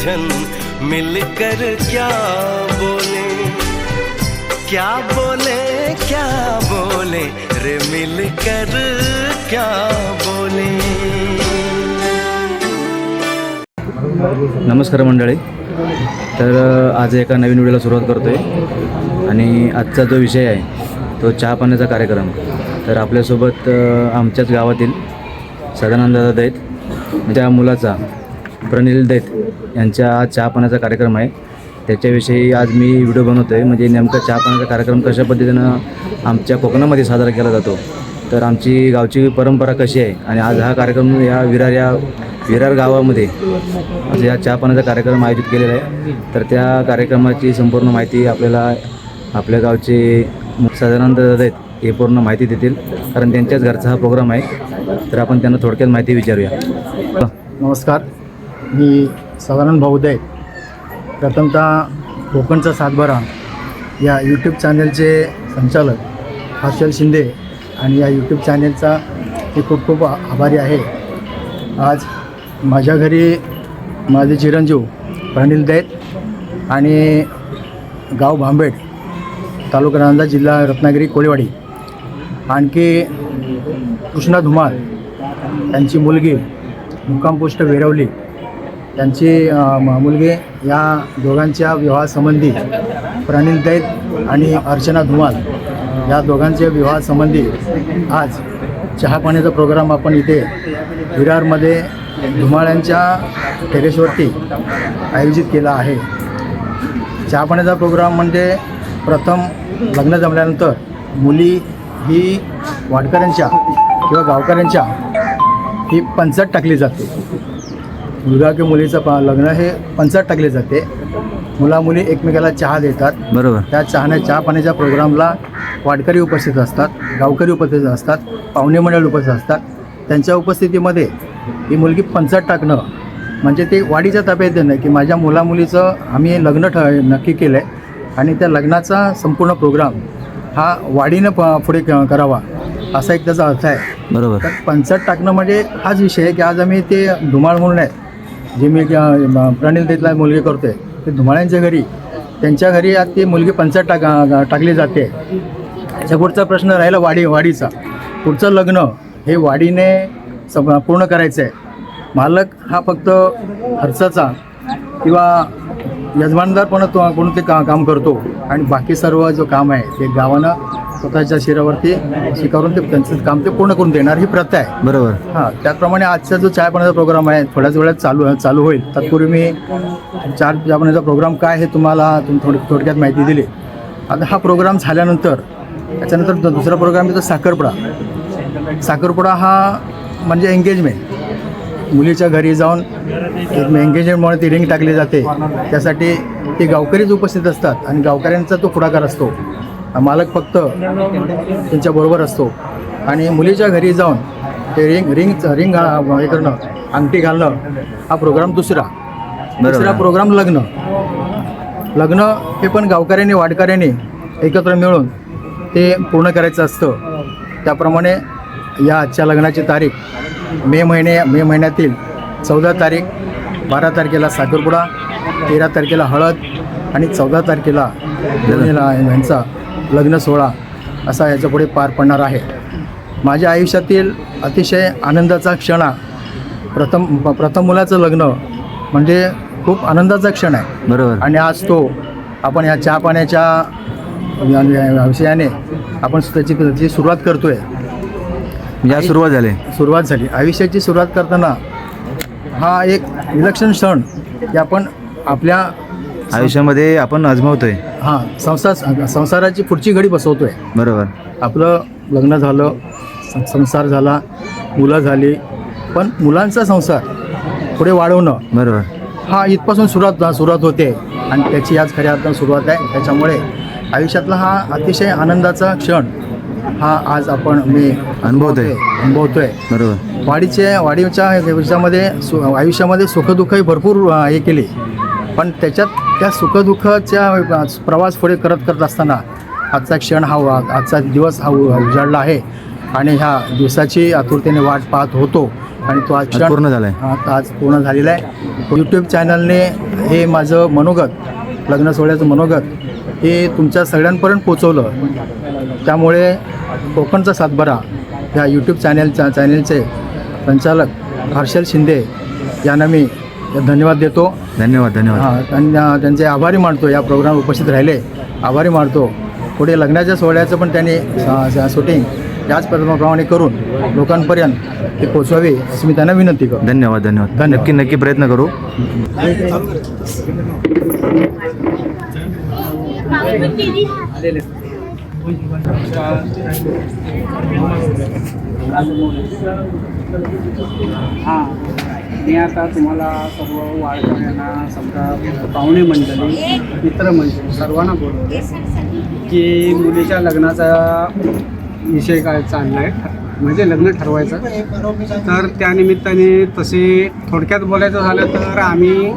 उलझन मिलकर क्या बोले? क्या बोले क्या बोले? रे मिलकर क्या बोले? नमस्कार मंडळी. तर आज एका नवीन व्हिडिओला सुरुवात करतो आहे आणि आजचा जो विषय आहे तो चहा पाण्याचा कार्यक्रम. तर आपल्यासोबत आमच्याच गावातील सदानंद दादा दैत त्या मुलाचा प्रनिल दैत यांच्या आज चहा कार्यक्रम आहे. त्याच्याविषयी आज मी व्हिडिओ बनवतो आहे म्हणजे नेमका चहापाण्याचा कार्यक्रम कशा पद्धतीनं आमच्या कोकणामध्ये साजरा केला जातो तर आमची गावची परंपरा कशी आहे? आणि आज हा कार्यक्रम या विरार या विरार गावामध्ये आज या चहापाण्याचा कार्यक्रम आयोजित केलेला आहे. तर त्या कार्यक्रमाची संपूर्ण माहिती आपल्याला आपल्या गावचे सदानंद दादा आहेत हे पूर्ण माहिती देतील. कारण त्यांच्याच घरचा हा प्रोग्राम आहे. तर आपण त्यांना थोडक्यात माहिती विचारूया. नमस्कार. मी सदानंद भाऊदय प्रथमतः कोकणचा सातबारा या यूट्यूब चॅनलचे संचालक हर्षल शिंदे आणि या यूट्यूब चॅनलचा मी खूप खूप आभारी आहे. आज माझ्या घरी माझे चिरंजीव प्रणिल दैत आणि गाव भांबेड तालुका नांदा जिल्हा रत्नागिरी कोळीवाडी. आणखी कृष्णा धुमाळ त्यांची मुलगी मुक्कामपोस्ट वेरवली त्यांची अ, मुलगी या दोघांच्या विवाहासंबंधी प्रणिल दैत आणि अर्चना धुमाल या दोघांच्या विवाहासंबंधी आज चहापाण्याचा प्रोग्राम आपण इथे विरारमध्ये धुमाळ्यांच्या टेरेसवरती आयोजित केला आहे. चहापाण्याचा प्रोग्राम म्हणजे प्रथम लग्न जमल्यानंतर मुली ही वाडकऱ्यांच्या किंवा गावकऱ्यांच्या ही पंचत टाकली जाते. मुलगा किंवा मुलीचं पा लग्न हे पंचात टाकले जाते. मुला मुली एकमेकाला चहा देतात. बरोबर. त्या चहाने चहा पाण्याच्या प्रोग्रामला वाडकरी उपस्थित असतात गावकरी उपस्थित असतात पाहुणे मंडळ उपस्थित असतात. त्यांच्या उपस्थितीमध्ये ही मुलगी पंचात टाकणं म्हणजे ते वाडीच्या ताब्यात देणं की माझ्या मुलामुलीचं आम्ही लग्न ठ नक्की केलं आहे आणि त्या लग्नाचा संपूर्ण प्रोग्राम हा वाडीनं प पुढे क- करावा असा एक त्याचा अर्थ आहे. बरोबर. तर पंचात टाकणं म्हणजे हाच विषय आहे की आज आम्ही ते धुमाळ म्हणून आहे जे मी अ, प्रणिल देतला मुलगी करतोय ते धुमाळ्यांच्या घरी त्यांच्या घरी आज ती मुलगी पंचायत टाका टाकली जाते. त्याच्या पुढचा प्रश्न राहिला वाडी वाडीचा. पुढचं लग्न हे वाडीने सम पूर्ण करायचं आहे मालक हा फक्त खर्चाचा किंवा यजमानदारपणा तो कोण ते का काम करतो. आणि बाकी सर्व जो काम आहे ते गावानं स्वतःच्या शिरावरती स्वीकारून ते त्यांचं काम ते पूर्ण करून देणार ही प्रथा आहे. बरोबर. हां त्याचप्रमाणे आजचा जो चहा पाण्याचा प्रोग्राम आहे थोड्याच वेळात चालू चालू होईल. तत्पूर्वी मी चहा चहा पाण्याचा प्रोग्राम काय आहे तुम्हाला तुम थोडी थोडक्यात माहिती दिली. आता हा प्रोग्राम झाल्यानंतर त्याच्यानंतर दुसरा प्रोग्राम येतो साखरपुडा. साखरपुडा हा म्हणजे एंगेजमेंट मुलीच्या घरी जाऊन एंगेजमेंटमुळे ती रिंग टाकली जाते. त्यासाठी ते गावकरीच उपस्थित असतात आणि गावकऱ्यांचा तो पुढाकार असतो. मालक फक्त त्यांच्याबरोबर असतो. आणि मुलीच्या घरी जाऊन ते रिंग रिंग रिंग हे करणं अंगठी घालणं हा प्रोग्राम दुसरा. बरोबर. प्रोग्राम लग्न. लग्न हे पण गावकऱ्यांनी वाडकऱ्यांनी एकत्र मिळून ते पूर्ण करायचं असतं. त्याप्रमाणे या आजच्या लग्नाची तारीख मे महिने मे महिन्यातील चौदा तारीख बारा तारखेला साखरपुडा तेरा तारखेला हळद आणि चौदा तारखेला यांचा लग्न सोहळा असा याच्यापुढे पार पडणार आहे. माझ्या आयुष्यातील अतिशय आनंदाचा क्षण हा. प्रथम प्रथम मुलाचं लग्न म्हणजे खूप आनंदाचा क्षण आहे. बरोबर. आणि आज तो आपण या चहा पाण्याच्या या- या विषयाने आपण त्याची त्याची सुरुवात करतोय. म्हणजे आज सुरुवात झाली. सुरुवात झाली. आयुष्याची सुरुवात करताना हा एक विलक्षण क्षण की आपण आपल्या आयुष्यामध्ये आपण आजमावतोय. हां संसार संसाराची पुढची घडी बसवतोय. बरोबर. आपलं लग्न झालं सं- संसार झाला मुलं झाली पण मुलांचा संसार पुढे वाढवणं बरोबर. हा इथपासून सुरुवात सुरुवात होते. आणि त्याची आज खऱ्या अर्थानं सुरुवात आहे. त्याच्यामुळे आयुष्यातला हा अतिशय आनंदाचा क्षण हा आज आपण मी अनुभवतोय. अनुभवतोय. बरोबर. वाडीचे वाडीच्या याच्यामध्ये सु आयुष्यामध्ये सुखदुःखही भरपूर अ, हे केली. पण त्याच्यात त्या सुखदुःखाच्या प्रवास पुढे करत करत असताना आजचा क्षण हा आजचा दिवस हा उजाडला आहे. आणि ह्या दिवसाची आतुरतेने वाट पाहत होतो. आणि तो आज पूर्ण झालाय. हा आज पूर्ण झालेला आहे. यूट्यूब चॅनलने हे माझं मनोगत लग्न सोहळ्याचं मनोगत हे तुमच्या सगळ्यांपर्यंत पोचवलं. त्यामुळे कोकणचा सातबारा या यूट्यूब चॅनलच्या चॅनलचे संचालक हर्षल शिंदे यांना मी धन्यवाद देतो. धन्यवाद धन्यवाद. हां त्यांना त्यांचे आभारी मानतो. या प्रोग्राम उपस्थित राहिले. आभारी मानतो. पुढे लग्नाच्या सोहळ्याचं पण त्यांनी शूटिंग याच प्रमाणे करून लोकांपर्यंत ते पोचवावे अशी मी त्यांना विनंती करतो. धन्यवाद धन्यवाद. धन्यवाद. नक्की नक्की प्रयत्न करू. हां. मी आता तुम्हाला सर्व वारकऱ्यांना समजा पाहुणे मंडळी मित्रमंडळी सर्वांना बोलवलं की मुलीच्या लग्नाचा विषय काय चालला आहे म्हणजे लग्न ठरवायचं. तर त्यानिमित्ताने तसे थोडक्यात बोलायचं झालं तर आम्ही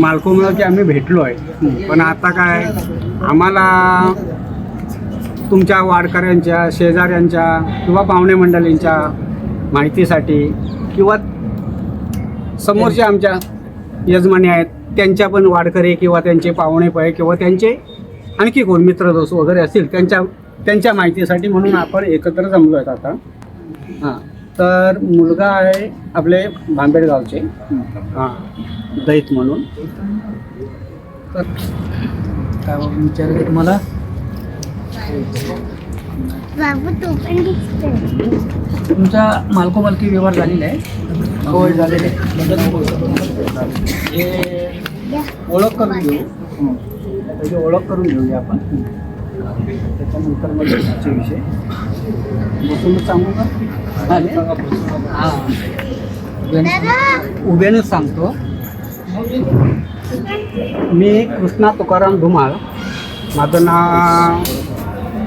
मालकोमुळं की आम्ही भेटलो आहे. पण आता काय आम्हाला तुमच्या वाडकऱ्यांच्या शेजाऱ्यांच्या किंवा पाहुणे मंडळींच्या माहितीसाठी किंवा समोरचे आमच्या यजमानी आहेत. त्यांच्या पण वाडकरी किंवा त्यांचे पाहुणे पाय किंवा त्यांचे आणखी कोण मित्र दोस्त वगैरे असतील त्यांच्या त्यांच्या माहितीसाठी म्हणून आपण एकत्र जमलो आहेत आता. हां तर मुलगा आहे आपले भांबेडगावचे. हां दैत म्हणून. तर काय विचार तुम्हाला? तुमचा मालको मालकी व्यवहार झालेला आहे. होय झालेले हे ओळख करून घेऊ. त्याची ओळख करून घेऊया आपण. त्याच्यानंतर मग पुढचे विषय. बसूनच सांगू का? चालेल? हां. उभ्यानेच सांगतो. मी कृष्णा तुकाराम धुमाळ. माझं नाव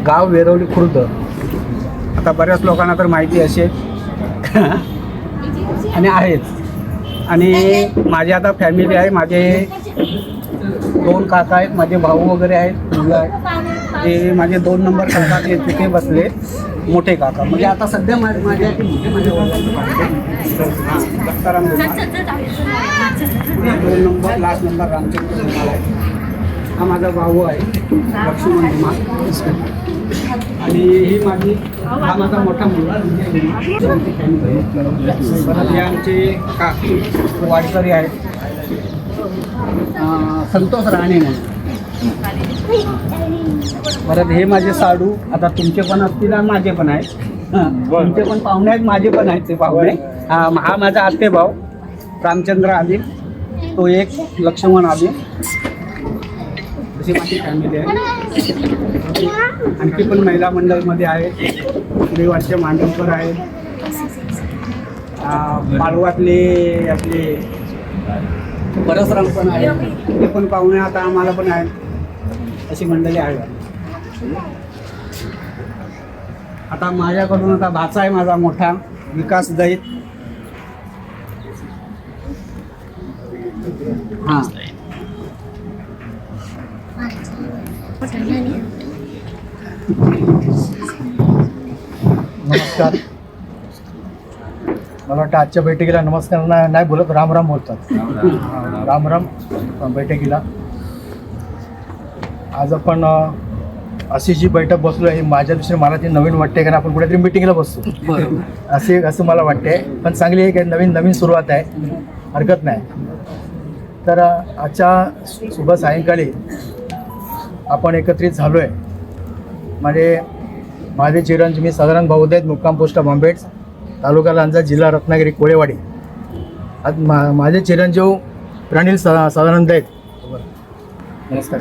गाव वेरवली खुर्द. आता बऱ्याच लोकांना तर माहिती असेल. आणि आहेच आणि माझी आता फॅमिली आहे. माझे दोन काका आहेत. माझे भाऊ वगैरे आहेत. मुलं आहेत. ते माझे दोन नंबर काका ते तिथे बसले. मोठे काका. म्हणजे आता सध्या माझे माझ्या माझे दत्ताराम दोन नंबर लास्ट नंबर रामचंद्र आहे हा माझा भाऊ आहे. लक्ष्मण धुमाळ आणि ही माझी हा माझा मोठा मुलगा परत हे आमचे काकी वाडकरी आहेत. संतोष राणे म्हणून. परत हे माझे साडू आता तुमचे पण असतील आणि माझे पण आहेत. तुमचे पण पाहुणे आहेत माझे पण आहेत ते पाहुणे. हा हा माझा आत्ते भाऊ रामचंद्र आबिर तो एक लक्ष्मण आबिर अशी माझी फॅमिली आहे. आणखी पण महिला मंडळमध्ये आहे. देवाचे मांडवकर आहे. अं, मालवातले आपले परसराम पण आहे. ते पण पाहुणे आता आम्हाला पण आहेत अशी मंडळी आहेत आता माझ्याकडून आता भाचा आहे माझा मोठा. विकास दैत हां. नमस्कार. मला वाटतं आजच्या बैठकीला नमस्कार ना- नाही बोलत राम राम बोलतात. राम राम बैठकीला. आज आपण अशी जी बैठक बसलो आहे माझ्या दृष्टीने मला ती नवीन वाटते कारण आपण कुठेतरी मिटिंगला बसतो. असे असं मला वाटते. पण चांगली आहे की नवीन नवीन सुरुवात आहे. हरकत नाही. तर आजच्या शुभ सायंकाळी आपण एकत्रित झालो आहे माझे माझे चिरंजीव मी साधारण भाऊद आहेत मुक्काम पोस्ट बॉम्बेड तालुका लांजा जिल्हा रत्नागिरी कोळेवाडी. आज मा माझे चिरंजीव प्रणील सा साधानंद आहेत. नमस्कार.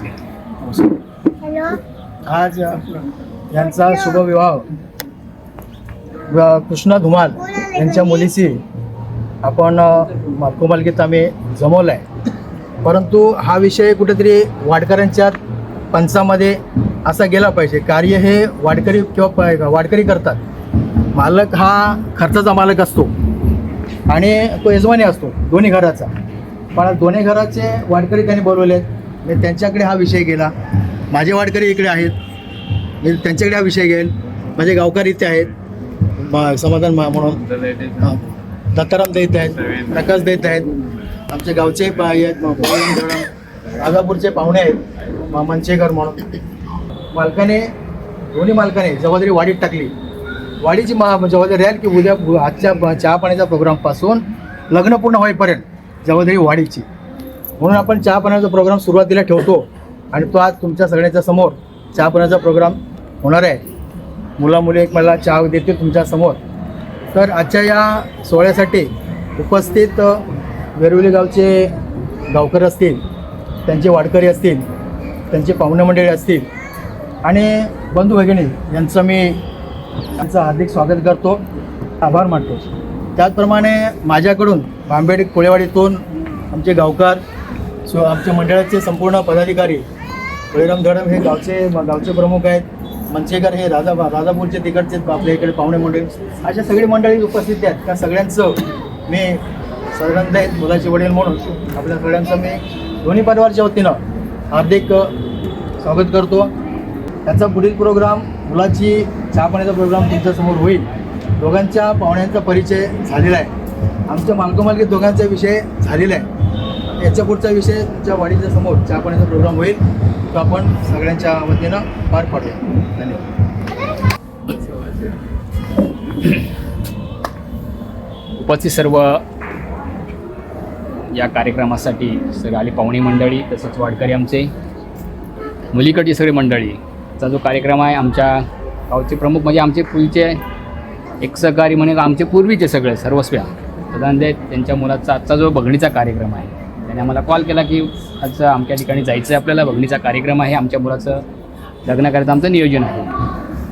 हॅलो. आज यांचा शुभविवाह कृष्णा धुमाल यांच्या मुलीशी आपण मालकोमालकीत आम्ही जमवला आहे परंतु हा विषय कुठेतरी वाडकऱ्यांच्या पंचामध्ये असा गेला पाहिजे. कार्य हे वाडकरी किंवा प- वाडकरी करतात. मालक हा खर्चाचा मालक असतो. आणि तो यजमानी असतो दोन्ही घराचा. पण दोन्ही घराचे वाडकरी त्यांनी बोलवले आहेत. मी त्यांच्याकडे हा विषय गेला. माझे वाडकरी इकडे आहेत. मी त्यांच्याकडे हा विषय घेईल. माझे गावकरी इथे आहेत. म- समाधान म्हणून. दत्ताराम देत आहेत. प्रकाश देत आहेत. आमचे गावचे पा- आहेत. म- पाहुणे आहेत. मामांचे घर म्हणून. मालकाने दोन्ही मालकाने जबाबदारी वाढीत टाकली. वाढीची मा जबाबदारी राहील की उद्या आजच्या चहा पाण्याच्या प्रोग्रामपासून लग्न पूर्ण होईपर्यंत जबाबदारी वाढीची म्हणून आपण चहा पाण्याचा प्रोग्राम सुरुवातीला ठेवतो आणि तो आज तुमच्या सगळ्यांच्या समोर चहा पाण्याचा प्रोग्राम होणार आहे. मुला मुली एक मला चहा देतील तुमच्यासमोर. तर आजच्या या सोहळ्यासाठी उपस्थित वेरवली वेरुली गावचे गावकर असतील त्यांचे वाडकरी असतील त्यांचे पाहुणे मंडळी असतील. आणि बंधू भगिनी यांचं मी त्यांचं हार्दिक स्वागत करतो. आभार मानतो. त्याचप्रमाणे माझ्याकडून बांबेड कोळेवाडीतून आमचे गावकार सो आमच्या मंडळाचे संपूर्ण पदाधिकारी बळीराम धडम हे गावचे गावचे प्रमुख आहेत. मनसेकर हे राजा राजापूरचे तिकडचे आपल्या इकडे पाहुणे मंडळी. अशा सगळी मंडळी उपस्थित आहेत. त्या सगळ्यांचं मी साधारणतः आहेत मुलाचे वडील म्हणून. आपल्या सगळ्यांचं मी दोन्ही परिवारच्या वतीनं हार्दिक स्वागत करतो. त्याचा पुढील प्रोग्राम मुलाची चहा पाण्याचा प्रोग्राम तुमच्यासमोर होईल. दोघांच्या पाहुण्यांचा परिचय झालेला आहे. आमच्या मालकोमालकी दोघांचा विषय झालेला आहे. याच्या पुढचा विषय तुमच्या वाडीच्या समोर चहा पाण्याचा प्रोग्राम होईल. तो आपण सगळ्यांच्या वतीनं पार पाडूया. धन्यवाद. उपस्थित सर्व या कार्यक्रमासाठी सगळे आली पाहुणी मंडळी तसंच वाडकरी आमचे. मुलीकडची सगळी मंडळी. चा जो कार्यक्रम आहे आमच्या गावचे प्रमुख म्हणजे आमचे पूर्वीचे एक सहकारी म्हणजे आमचे पूर्वीचे सगळे सर्वस्व्या प्रधान त्यांच्या मुलाचा आजचा जो बघणीचा कार्यक्रम आहे त्याने आम्हाला कॉल केला की आज आमच्या ठिकाणी जायचं आहे आपल्याला बघणीचा कार्यक्रम आहे आमच्या मुलाचं. लग्न करायचं आमचं नियोजन आहे.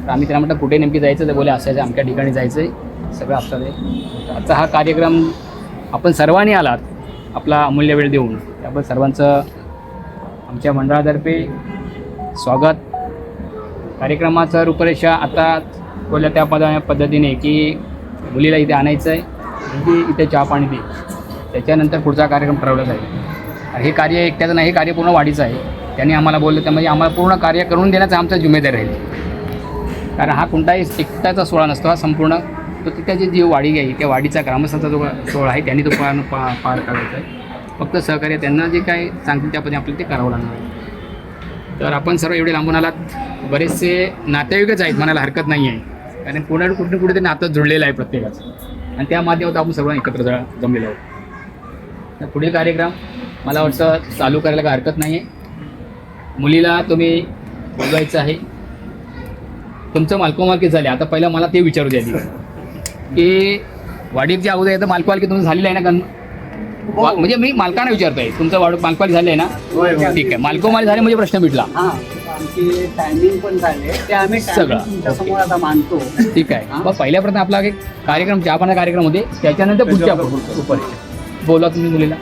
तर आम्ही त्यांना म्हटलं कुठे नेमकी जायचं ते बोले असायचं आमच्या ठिकाणी जायचं आहे सगळं आपल्याला आजचा हा कार्यक्रम आपण सर्वांनी आलात. आपला अमूल्य वेळ देऊन त्याबद्दल सर्वांचं आमच्या मंडळातर्फे स्वागत. कार्यक्रमाचं रूपरेषा आता बोलल्या त्या पदा पद्धतीने की मुलीला इथे आणायचं आहे मुलगी इथे चहा पाणी दे. त्याच्यानंतर पुढचा कार्यक्रम ठरवला जाईल. हे कार्य एकट्याचं नाही हे कार्य पूर्ण वाढीचं आहे. त्यांनी आम्हाला बोललं त्यामध्ये म्हणजे आम्हाला पूर्ण कार्य करून देण्याचा आमचा जिम्मेदारी राहील. कारण हा कोणताही एकट्याचा सोहळा नसतो हा संपूर्ण तर त्याची जी वाडी आहे त्या वाडीचा ग्रामस्थांचा जो सोहळा आहे त्यांनी तो पार पा पार काढायचा आहे. फक्त सहकार्य त्यांना जे काय सांगतील त्या आपल्याला ते करावं लागणार आहे. तर आपण सर्व एवढे लांबून आलात. बरेचसे नातेवाईकच आहेत म्हणायला हरकत नाही आहे. कारण कुठे कुठे कुठे ते नातं जुळलेलं आहे प्रत्येकाचं. आणि त्या माध्यमातून आपण सर्व एकत्र जळ जमलेलो आहोत. तर पुढील कार्यक्रम मला वाटतं चालू करायला काय हरकत नाही आहे मुलीला तुम्ही बोलवायचं आहे. तुमचं मालकोमालकी झाले. आता पहिला मला ते विचारू द्या की जे अगोदर येतं मालकोमालकी तुमचं झालेलं आहे ना कारण वा- म्हणजे मी मालकांना विचारतोय तुमचं वाढ मालकोमाली झाले आहे ना ठीक आहे. मालकोमाली झाले म्हणजे प्रश्न मिटला. हां आमची टायमिंग पण झाले. ते आम्ही सगळं. तुमच्यासमोर आता मानतो ठीक आहे. मग पहिल्या प्रश्न आपला एक कार्यक्रम चहा पाण्याचा कार्यक्रम होते. त्याच्यानंतर पुढच्या बोला तुम्ही मुलीला.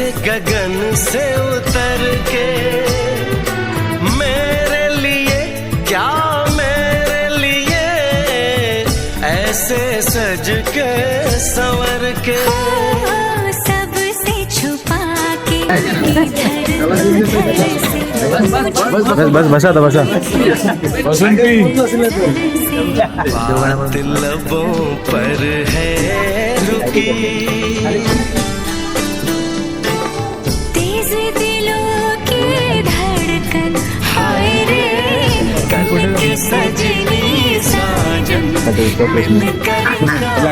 जैसे गगन से उतर के। मेरे लिए क्या मेरे लिए? ऐसे सज के संवर के। सबसे छुपा के बस बस बसा आता बसा। बात लबों पर है रुकी। साजन मिलकर ख्वाबों में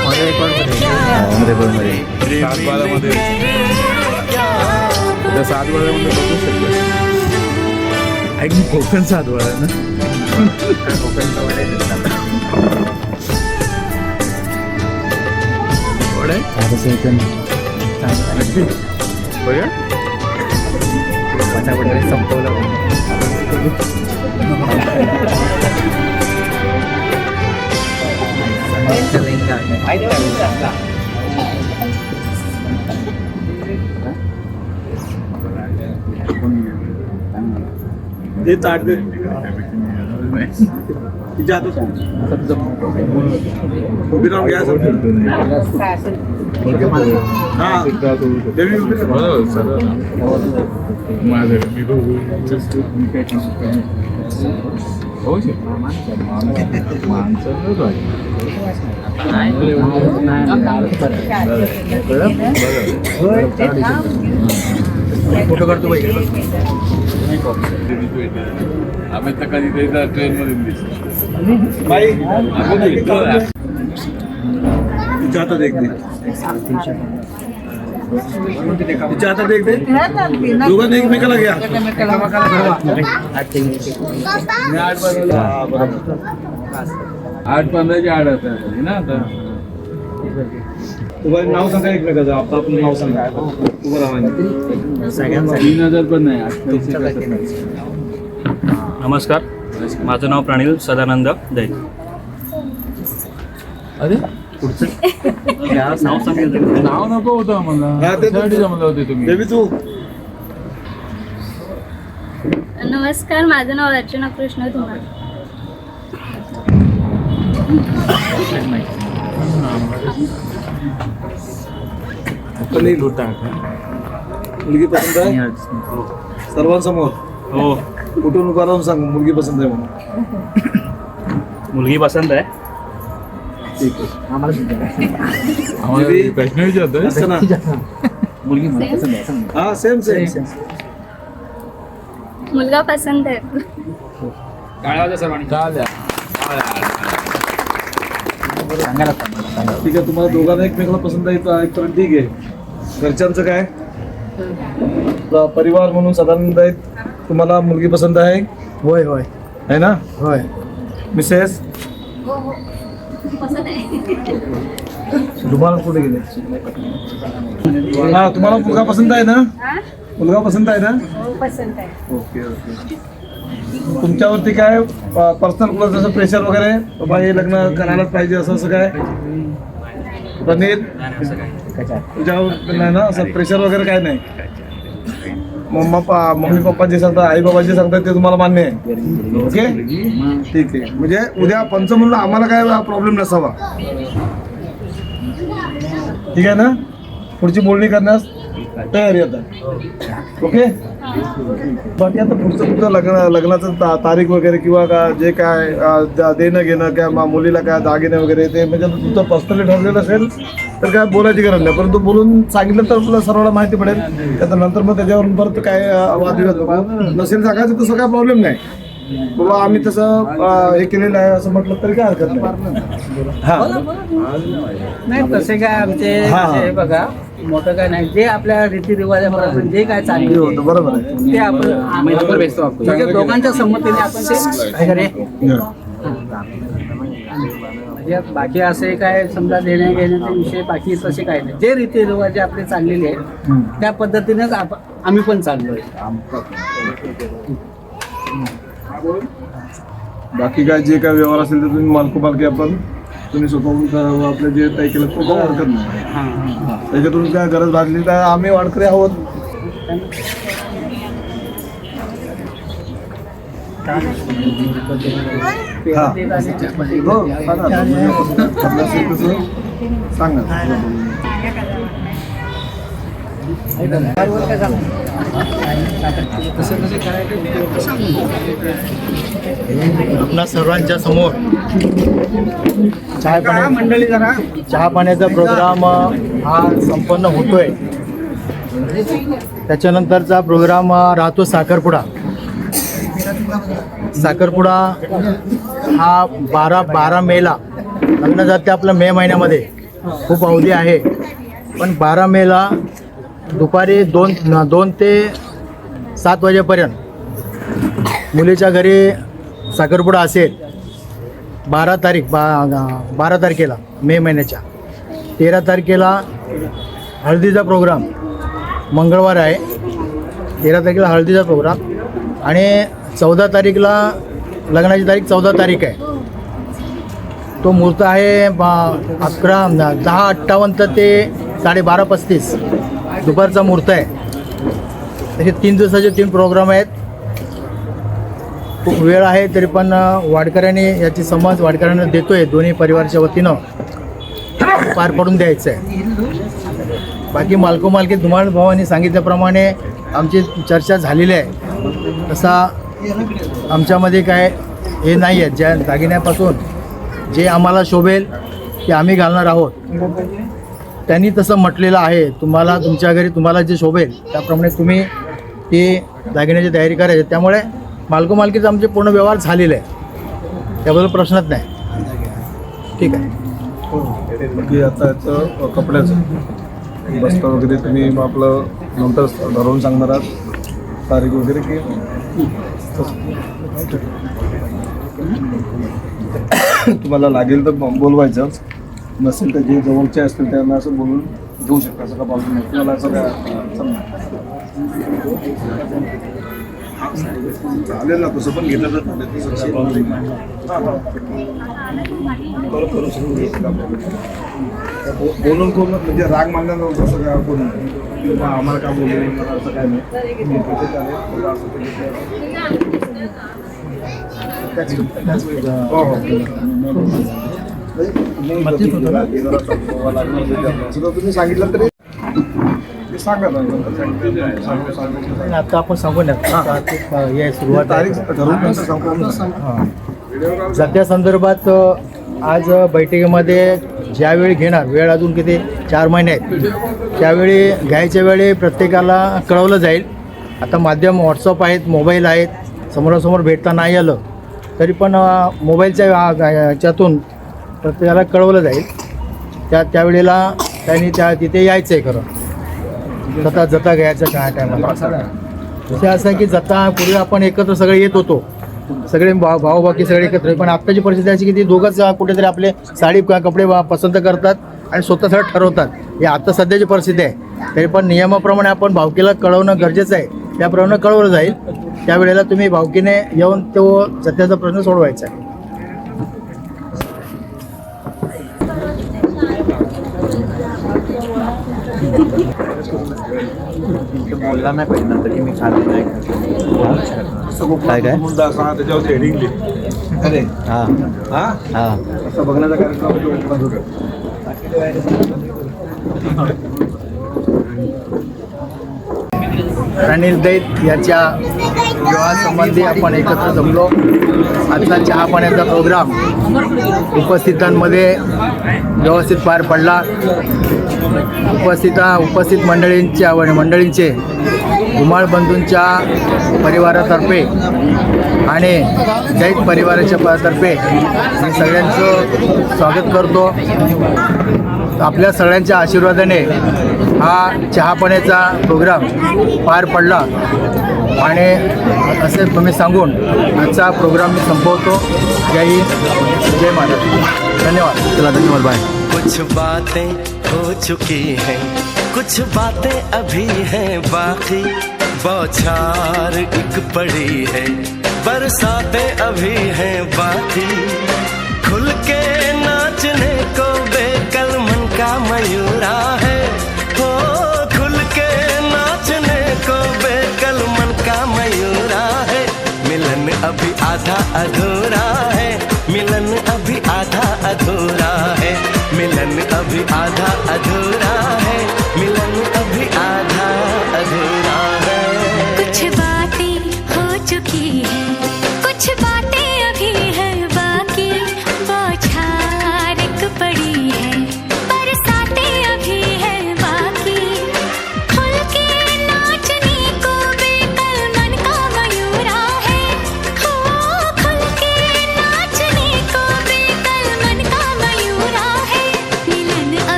क्या रेकॉर्डमध्ये सात वाड्यामध्ये बघू शकतो ऐक मी कोकण सात वाड्या ना वडे? नक्की? बघा संपवलं ते ताट दे तिच्या हातात उभी राहून घ्या असं. हा देवी उभी राहा. फोटो काढतो बाई आम्ही तर कधीतरी ट्रेन मध्ये दिसतो बाई तिच्या हातात एक दे तिच्या हातात एक दे दोघांनी एकमेकाला घ्या। बरोबर. आठ पंधराची आठ ना आता. तुम्हाला नाव सांगा एकमेकाचं. आपलं आपलं नाव सांगा. राहा तीन हजार पण नाही. नमस्कार. माझं नाव प्राणिल सदानंद दैत अरे? नाव सांगितलं नाव नको होतं आम्हाला. ते त्यासाठी जमलं होते तुम्ही? देवी तू. नमस्कार माझं नाव अर्चना कृष्ण धुमाळ. अनिल मुलगी पसंत आहे. सर्वांसमोर? हो. कुठून उभा राहून सांग? मुलगी पसंत आहे म्हणून. मुलगी पसंत आहे? ठीक आहे. आम्हाला देवी. प्रश्न विचारतोय असं ना? हा सेम सेम मुलगा पसंत आहे. ठीक आहे तुम्हाला दोघांना एकमेकाला पसंत आहे तर तर ठीक आहे. घरच्यांचं काय? आपला परिवार म्हणून सदानंद आहेत तुम्हाला मुलगी पसंत आहे. होय होय. है ना? होय. मिसेस? तुम्हाला कुठे गेले? हा तुम्हाला मुलगा पसंत आहे ना? मुलगा पसंत आहे ना? पसंत आहे. Okay okay. तुमच्यावरती काय पर्सनल कुठलं जसं प्रेशर वगैरे बाबा हे लग्न करायलाच पाहिजे असं असं काय? रणीर तुझ्यावर नाही ना असं प्रेशर वगैरे काय नाही? मम्मा पा मम्मी पप्पा जे सांगतात आई बाबा जे सांगतात ते तुम्हाला मान्य आहे. ओके? ठीक आहे. म्हणजे उद्या पंचमूलला आम्हाला काय प्रॉब्लेम नसावा. ठीक आहे ना? पुढची बोलणी करण्यास तयारी आता ओके बाकी आता पुढचं तुमचं लग्न लग्नाचं ता- तारीख वगैरे किंवा का जे काय देणं घेणं किंवा मुलीला काय दागिने वगैरे ते म्हणजे तुमचं पर्सनली ठरलेलं असेल तर काय बोलायची गरज नाही. परंतु बोलून सांगितलं तर तुला सर्वांना माहिती पडेल. त्याच्या नंतर मग त्याच्यावरून परत काय वादविवाद नसेल सांगायचं तसं काय प्रॉब्लेम नाही. बाबा आम्ही तसं अं, हे केलेलं आहे असं म्हटलं तरी काय हरकत नाही. हा. नाही तसे काय आमचे हा. असे बघा मोठं काय नाही. जे आपल्या रीतिरिवाजाप्रमाणे जे काय चालू होतं बरोबर आहे. ते आपण. म्हणजे दोघांच्या संमतीने आपण ते करे म्हणजे बाकी असे काय समजा देण्या घेण्याचे विषय बाकी तसे काय नाही. जे रीतिरिवाज आपले चाललेले आहेत त्या पद्धतीनेच आप- आम्ही पण चाललोय. बाकी काय जे काय व्यवहार असेल ते तुम्ही मालको मालकी आपण तुम्ही स्वतःहून आपलं जे काही केलं ते काही हरकत नाही. त्याच्यातून काय गरज भागली तर आम्ही वाडकरी आहोत. हा. हो. सांगा. ना. आपलं असेल तसं सांगा आपणा सर्वांच्या समोर चहा पाण्या मंडळी जरा. चहा पाण्याचा प्रोग्राम हा संपन्न होतोय. त्याच्यानंतरचा प्रोग्राम राहतो साखरपुडा. साखरपुडा हा बारा बारा मेला. लग्न जाते आपलं मे महिन्यामध्ये. खूप अवधी आहे. पण बारा मेला दुपारी दोन दोन ते सात वाजेपर्यंत मुलीच्या घरी साखरपुडा असेल बारा तारीख बा बारा तारखेला मे महिन्याच्या. तेरा तारखेला हळदीचा प्रोग्राम मंगळवार आहे. तेरा तारखेला हळदीचा प्रोग्राम आणि चौदा तारीखला लग्नाची तारीख चौदा तारीख आहे. तो मुहूर्त आहे बा- अकरा दहा अठ्ठावन्न ते साडेबारा पस्तीस. दुपारचा मुहूर्त आहे. तसे तीन दिवसाचे तीन प्रोग्राम आहेत. खूप वेळ आहे तरी पण वाडकऱ्यांनी याची समज वाडकऱ्यांना देतोय. दोन्ही परिवारच्या वतीनं पार पडून द्यायचं आहे बाकी मालको मालकी धुमाळ भावांनी सांगितल्याप्रमाणे आमची चर्चा झालेली आहे. तसा आमच्यामध्ये काय हे नाही आहे. ज्या दागिन्यापासून जे आम्हाला शोभेल ते आम्ही घालणार आहोत. त्यांनी तसं म्हटलेलं आहे. तुम्हाला तुमच्या घरी तुम्हाला जे शोभेल त्याप्रमाणे तुम्ही ती दागिन्याची तयारी करायची. त्यामुळे मालको मालकीचा आमचे पूर्ण व्यवहार झालेले आहे. त्याबद्दल प्रश्नच नाही. ठीक आहे. की आता याचं कपड्याचं बस्ता वगैरे तुम्ही मग आपलं नंतर ठरवून सांगणार आहात. तारीख वगैरे की? तुम्हाला लागेल तर ब- नसेल तर जे जवळचे असतील त्यांना असं बोलून घेऊ शकता असं का प्रॉब्लेम नाही तुम्हाला असं काय. चालेल ना तसं पण घेतलं तर. हां, हां. बोलून करून म्हणजे राग मानल्यानंतर तसं काय कोण आम्हाला काय बोलू मला असं काय नाही. त्याच-. हो, हो. तुम्ही सांगितलं तरी आता आपण सांगून या सुरुवात तारीख हां. सध्या संदर्भात आज बैठकीमध्ये ज्यावेळी घेणार वेळ अजून किती? चार महिने आहेत. त्यावेळी घ्यायच्या वेळी प्रत्येकाला कळवलं जाईल. आता माध्यम व्हॉट्सअप आहेत मोबाईल आहेत. समोरासमोर भेटता नाही आलं. तरी पण मोबाईलच्या आ- याच्यातून प्रत्येकाला कळवलं जाईल. त्या त्यावेळेला त्यांनी त्या तिथे यायचं आहे खरं. जता जता घ्यायचं काय टायमाला. विषय असं आहे की जता पूर्वी आपण एकत्र सगळे येत होतो. सगळे भाव भाऊ बाकी सगळे एकत्र. पण आत्ताची परिस्थिती अशी की ती दोघंच कुठेतरी आपले साडी कपडे वा- पसंत करतात आणि स्वतः सगळं ठरवतात. हे आता सध्याची परिस्थिती आहे. तरी पण नियमाप्रमाणे आपण भावकीला कळवणं गरजेचं आहे. त्याप्रमाणे कळवलं जाईल. त्यावेळेला तुम्ही भावकीने येऊन तो सध्याचा प्रश्न सोडवायचा आहे. बोलला नाही पाहिजे नंतर की मी खाल्ले नाही काय काय? मुद्दा असा हेडिंग अरे. हां. हा? हां. असं बघण्याचा कार्यक्रम अनिल दैत याच्या विवाहासंबंधी आपण एकत्र जमलो. आजचा चहा पाण्याचा प्रोग्राम उपस्थितांमध्ये व्यवस्थित पार पडला. उपस्थिता उपस्थित मंडळींच्या व मंडळींचे धुमाळ बंधूंच्या परिवारातर्फे आणि जैत परिवाराच्या तर्फे मी सगळ्यांचं स्वागत करतो. आपल्या सगळ्यांच्या आशीर्वादाने हा चहापाण्याचा प्रोग्राम पार पडला. आणि असे तुम्ही सांगून आजचा प्रोग्राम मी संपवतो. जय हिंद. जय महाराज धन्यवाद. चला धन्यवाद बाय कुछ बातें हो चुकी हैं कुछ बातें अभी हैं बाकी बौछार एक पड़ी है बरसातें अभी हैं बाकी मयूरा है। हो, खुल के नाचने को बेकल मन का मयूरा है। मिलन अभी आधा अधूरा है। मिलन अभी आधा अधूरा है। मिलन अभी आधा अधूरा है। मिलन अभी आधा अधूरा।